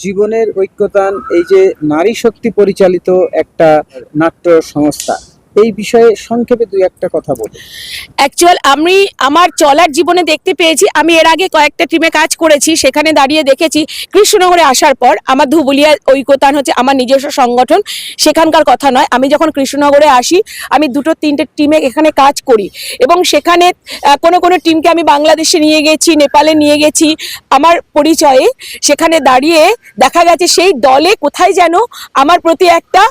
জীবনের ঐক্যতান এই যে নারী শক্তি পরিচালিত একটা নাট্য সংস্থা। এই বিষয়ে সংক্ষেপে দুই একটা কথা বলুন অ্যাকচুয়াল আমি আমার চলার জীবনে দেখতে পেয়েছি, আমি এর আগে কয়েকটা টিমে কাজ করেছি, সেখানে দাঁড়িয়ে দেখেছি, কৃষ্ণনগরে আসার পর আমার ধুবুলিয়া ঐক্যতান হচ্ছে আমার নিজস্ব সংগঠন, সেখানকার কথা নয়, আমি যখন কৃষ্ণনগরে আসি, আমি দুটো তিনটে টিমে এখানে কাজ করি এবং সেখানে কোনো কোনো টিমকে আমি বাংলাদেশে নিয়ে গেছি, নেপালে নিয়ে গেছি, আমার পরিচয়ে সেখানে দাঁড়িয়ে দেখা গেছে সেই দলে কোথায় যেন আমার প্রতি একটা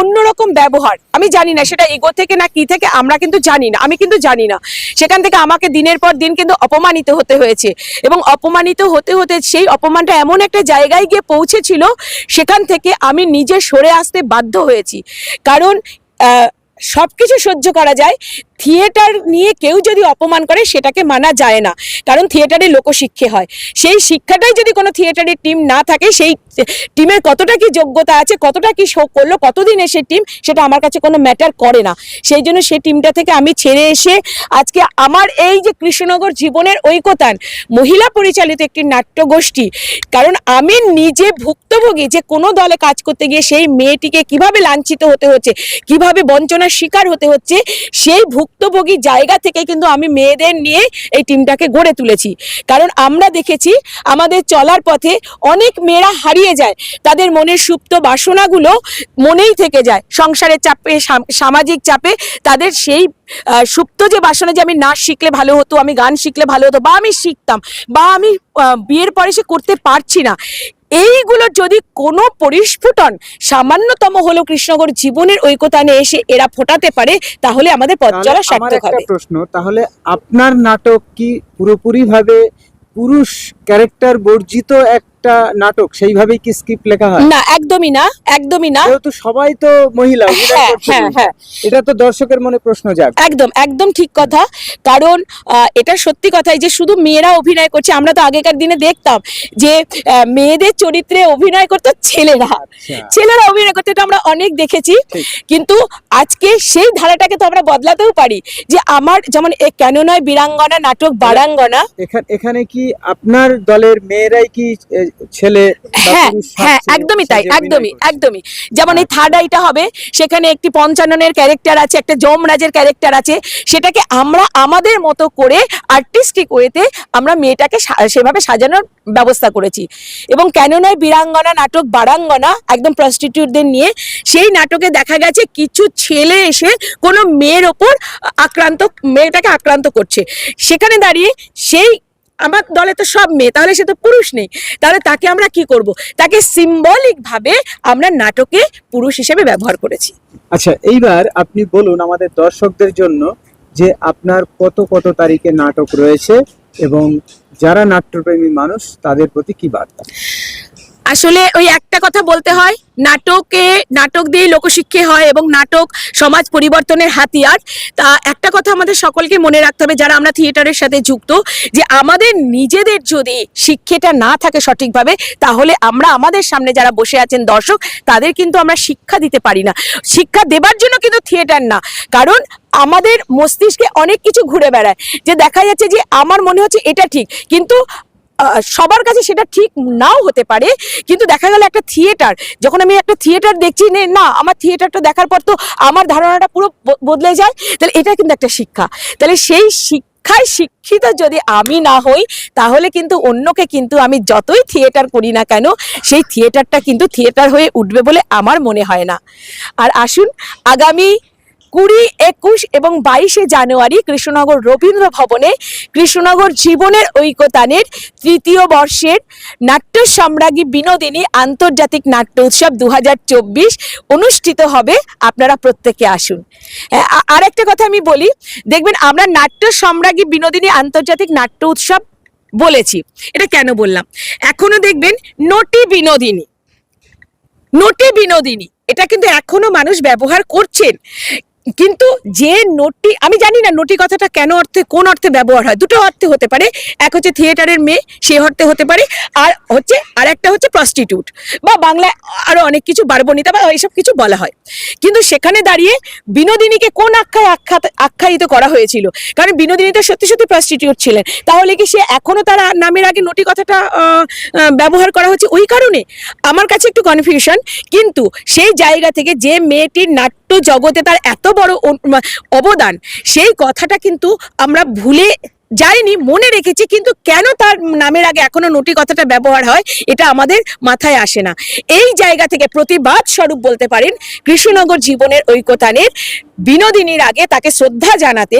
অন্যরকম ব্যবহার। আমি জানি না সেটা ইগো থেকে না কি থেকে, আমরা কিন্তু জানি না। আমি কিন্তু জানি না। সেখান থেকে আমাকে দিনের পর দিন কিন্তু অপমানিত হতে হয়েছে। এবং অপমানিত হতে হতে সেই অপমানটা এমন একটা জায়গায় গিয়ে পৌঁছেছিল, সেখান থেকে আমি নিজে সরে আসতে বাধ্য হয়েছি। কারণ আহ, সবকিছু সহ্য করা যায়। থিয়েটার নিয়ে কেউ যদি অপমান করে সেটাকে মানা যায় না। কারণ থিয়েটারে লোকশিক্ষে হয়। সেই শিক্ষাটাই যদি কোনো থিয়েটারের টিম না থাকে সেই টিমের কতটা কি যোগ্যতা আছে কতটা কি শো করল কতদিন এসে টিম সেটা আমার কাছে কোনো ম্যাটার করে না। সেই জন্য সেই টিমটা থেকে আমি ছেড়ে এসে আজকে আমার এই যে কৃষ্ণনগর জীবনের ঐকতান মহিলা পরিচালিত একটি নাট্যগোষ্ঠী কারণ আমি নিজে ভুক্তভোগী যে কোনো দলে কাজ করতে গিয়ে সেই মেয়েটিকে কীভাবে লাঞ্ছিত হতে হচ্ছে কীভাবে বঞ্চনার শিকার হতে হচ্ছে, সেই ভুক্তভোগী জায়গা থেকে কিন্তু আমি মেয়েদের নিয়ে এই টিমটাকে গড়ে তুলেছি। কারণ আমরা দেখেছি, আমাদের চলার পথে অনেক মেয়েরা হারিয়ে যায়। তাদের মনের সুপ্ত বাসনাগুলো মনেই থেকে যায়। সংসারের চাপে সামাজিক চাপে তাদের সেই সুপ্ত যে বাসনা যে আমি নাচ শিখলে ভালো হতো, আমি গান শিখলে ভালো হতো, বা আমি শিখতাম, বা আমি বিয়ের পরে সে করতে পারছি না এইগুলো যদি কোনো পরিস্ফুটন সামান্যতম হলো কৃষ্ণগর জীবনের ঐক্যতানে এসে এরা ফোটাতে পারে তাহলে আমাদের পথ চলা সার্থক হবে। প্রশ্ন তাহলে আপনার নাটক কি পুরোপুরি ভাবে পুরুষ ক্যারেক্টার বর্জিত একটা নাটক সেইভাবেই কি স্ক্রিপ্ট লেখা হয়? না একদমই না একদমই না। যেহেতু সবাই তো মহিলা হ্যাঁ হ্যাঁ হ্যাঁ। এটা তো দর্শকের মনে প্রশ্ন যাক একদম একদম ঠিক কথা। কারণ এটা সত্যি কথাই যে শুধু মেয়েরা অভিনয় করছে আমরা তো আগেকার দিনে দেখতাম যে মেয়েদের চরিত্রে অভিনয় করতো ছেলেরা। আচ্ছা। ছেলেরা অভিনয় করতে এটা আমরা অনেক দেখেছি। কিন্তু আজকে সেই ধারাটাকে তো আমরা বদলাতেও পারি যে আমার যেমন এ কেন নয় বীরাঙ্গনা নাটক বারাঙ্গনা। এখানে এখানে কি আপনার দলের মেয়েরাই কি ছেলে হ্যাঁ হ্যাঁ একদমই তাই একদমই একদমই। যেমন এই থার্ড আইটা হবে সেখানে একটি পঞ্চাননের ক্যারেক্টার আছে একটা যমরাজের ক্যারেক্টার আছে। সেটাকে আমরা আমাদের মতো করে আর্টিস্টিক ওয়েতে আমরা মেয়েটাকে সেভাবে সাজানোর ব্যবস্থা করেছি। এবং কেন নয় বীরাঙ্গনা নাটক বারাঙ্গনা একদম প্রস্টিটিউটদের নিয়ে সেই নাটকে দেখা গেছে কিছু ছেলে এসে কোনো মেয়ের ওপর আক্রান্ত মেয়েটাকে আক্রান্ত করছে। সেখানে দাঁড়িয়ে সেই আমার দলে তো সব মেয়ে, তাহলে সে তো পুরুষ নেই। তাহলে তাকে আমরা কি করব? তাকে সিম্বলিকভাবে আমরা নাটকে পুরুষ হিসেবে ব্যবহার করেছি। আচ্ছা এইবার আপনি বলুন আমাদের দর্শকদের জন্য যে আপনার কত কত তারিখে নাটক রয়েছে এবং যারা নাট্যপ্রেমী মানুষ, তাদের প্রতি কি বার্তা? আসলে ওই একটা কথা বলতে হয়, নাটকে, নাটক দিয়ে লোকশিক্ষে হয় এবং নাটক সমাজ পরিবর্তনের হাতিয়ার। তা একটা কথা আমাদের সকলকে মনে রাখতে হবে, যারা আমরা থিয়েটারের সাথে যুক্ত, যে আমাদের নিজেদের যদি শিক্ষেটা না থাকে সঠিকভাবে, তাহলে আমরা আমাদের সামনে যারা বসে আছেন দর্শক, তাদের কিন্তু আমরা শিক্ষা দিতে পারি না। শিক্ষা দেবার জন্য কিন্তু থিয়েটার না, কারণ আমাদের মস্তিষ্কে অনেক কিছু ঘুরে বেড়ায়। যে দেখা যাচ্ছে যে আমার মনে হচ্ছে এটা ঠিক, কিন্তু সবার কাছে সেটা ঠিক নাও হতে পারে কিন্তু দেখা গেল একটা থিয়েটার যখন আমি একটা থিয়েটার দেখছি নে, না আমার থিয়েটারটা দেখার পর তো আমার ধারণাটা পুরো বদলে যায় তাহলে এটা কিন্তু একটা শিক্ষা। তাহলে সেই শিক্ষায় শিক্ষিত যদি আমি না হই তাহলে কিন্তু অন্যকে কিন্তু আমি যতই থিয়েটার করি না কেন সেই থিয়েটারটা কিন্তু থিয়েটার হয়ে উঠবে বলে আমার মনে হয় না। আর আসুন আগামী কুড়ি, একুশ এবং বাইশে জানুয়ারি কৃষ্ণনগর রবীন্দ্র ভবনে কৃষ্ণনগর জীবনের ঐকতানের তৃতীয় বর্ষের নাট্য সম্রাজ্ঞী বিনোদিনী আন্তর্জাতিক নাট্য উৎসব দু হাজার চব্বিশ অনুষ্ঠিত হবে। আপনারা প্রত্যেকে আসুন। আর একটা কথা আমি বলি, দেখবেন আমরা নাট্য সম্রাজ্ঞী বিনোদিনী আন্তর্জাতিক নাট্য উৎসব বলেছি। এটা কেন বললাম? এখনও দেখবেন নটি বিনোদিনী নটি বিনোদিনী, এটা কিন্তু এখনও মানুষ ব্যবহার করছেন। কিন্তু যে নোটটি, আমি জানি না নোটি কথাটা কেন অর্থে, কোন অর্থে ব্যবহার হয়, দুটো অর্থে হতে পারে। এক হচ্ছে থিয়েটারের মেয়ে সে অর্থে হতে পারে। আর হচ্ছে আর একটা হচ্ছে প্রস্টিটিউট বা বাংলায় আরও অনেক কিছু, বারবনিতা বা এইসব কিছু বলা হয়। কিন্তু সেখানে দাঁড়িয়ে বিনোদিনীকে কোন আখ্যায় আখ্যা আখ্যায়িত করা হয়েছিল? কারণ বিনোদিনী তো সত্যি সত্যি প্রস্টিটিউট ছিলেন। তাহলে কি সে এখনও তার নামের আগে নটি কথাটা ব্যবহার করা হচ্ছে? ওই কারণে। আমার কাছে একটু কনফিউশন কিন্তু সেই জায়গা থেকে যে মেয়েটির নাট্য জগতে তার এত বড় অবদান, সেই কথাটা কিন্তু আমরা ভুলে যাইনি, মনে রেখেছি, কিন্তু কেন তার নামের আগে এখনও নটি কথাটা ব্যবহার হয়, এটা আমাদের মাথায় আসে না। এই জায়গা থেকে প্রতিবাদ স্বরূপ বলতে পারেন কৃষ্ণনগর জীবনের ঐকতানের বিনোদিনীর আগে তাকে শ্রদ্ধা জানাতে,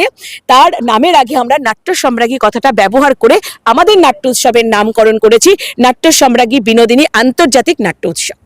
তার নামের আগে আমরা নাট্য সম্রাজ্ঞী কথাটা ব্যবহার করে আমাদের নাট্য উৎসবের নামকরণ করেছি, নাট্য সম্রাজ্ঞী বিনোদিনী আন্তর্জাতিক নাট্য উৎসব।